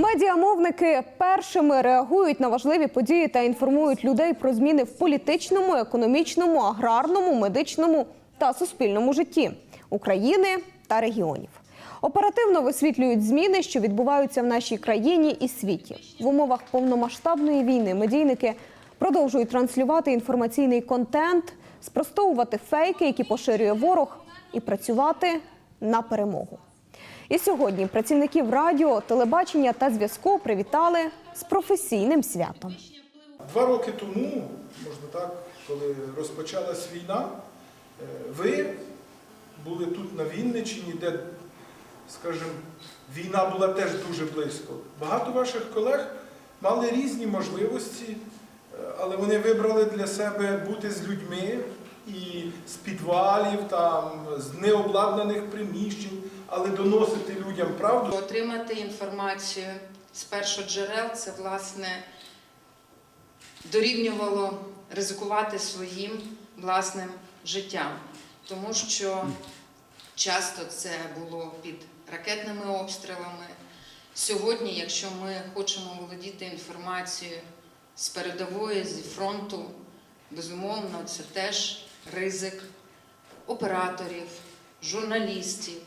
Медіамовники першими реагують на важливі події та інформують людей про зміни в політичному, економічному, аграрному, медичному та суспільному житті України та регіонів. Оперативно висвітлюють зміни, що відбуваються в нашій країні і світі. В умовах повномасштабної війни медійники продовжують транслювати інформаційний контент, спростовувати фейки, які поширює ворог, і працювати на перемогу. І сьогодні працівників радіо, телебачення та зв'язку привітали з професійним святом. Два роки тому, можна так, коли розпочалась війна, е, ви були тут на Вінниччині, де, скажімо, війна була теж дуже близько. Багато ваших колег мали різні можливості, е, але вони вибрали для себе бути з людьми і з підвалів, там, з необладнаних приміщень, але доносити людям правду. Отримати інформацію з першоджерел це власне дорівнювало ризикувати своїм власним життям, тому що часто це було під ракетними обстрілами. Сьогодні, якщо ми хочемо володіти інформацією з передової, з фронту, безумовно, це теж ризик операторів, журналістів,